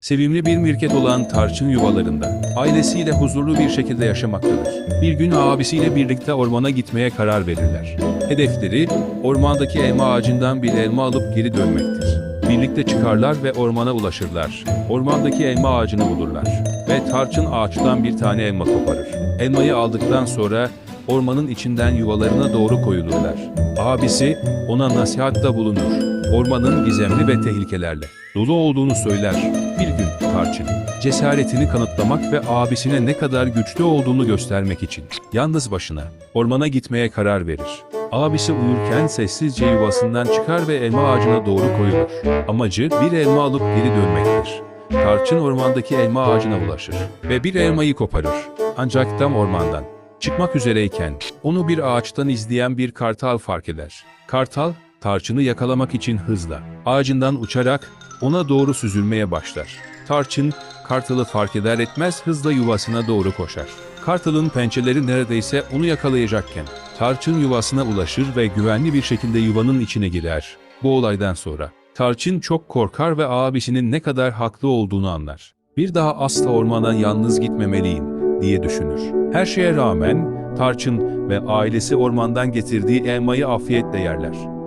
Sevimli bir mirket olan Tarçın yuvalarında, ailesiyle huzurlu bir şekilde yaşamaktadır. Bir gün abisiyle birlikte ormana gitmeye karar verirler. Hedefleri, ormandaki elma ağacından bir elma alıp geri dönmektir. Birlikte çıkarlar ve ormana ulaşırlar. Ormandaki elma ağacını bulurlar. Ve Tarçın ağaçtan bir tane elma koparır. Elmayı aldıktan sonra ormanın içinden yuvalarına doğru koyulurlar. Abisi ona nasihatta bulunur. Ormanın gizemli ve tehlikelerle dolu olduğunu söyler. Tarçın, cesaretini kanıtlamak ve abisine ne kadar güçlü olduğunu göstermek için yalnız başına ormana gitmeye karar verir. Abisi uyurken sessizce yuvasından çıkar ve elma ağacına doğru koyulur. Amacı bir elma alıp geri dönmektir. Tarçın ormandaki elma ağacına ulaşır ve bir elmayı koparır. Ancak tam ormandan çıkmak üzereyken onu bir ağaçtan izleyen bir kartal fark eder. Kartal, Tarçın'ı yakalamak için hızla ağacından uçarak ona doğru süzülmeye başlar. Tarçın, Kartal'ı fark eder etmez hızla yuvasına doğru koşar. Kartal'ın pençeleri neredeyse onu yakalayacakken Tarçın yuvasına ulaşır ve güvenli bir şekilde yuvanın içine girer. Bu olaydan sonra Tarçın çok korkar ve abisinin ne kadar haklı olduğunu anlar. Bir daha asla ormana yalnız gitmemeliyim diye düşünür. Her şeye rağmen Tarçın ve ailesi ormandan getirdiği elmayı afiyetle yerler.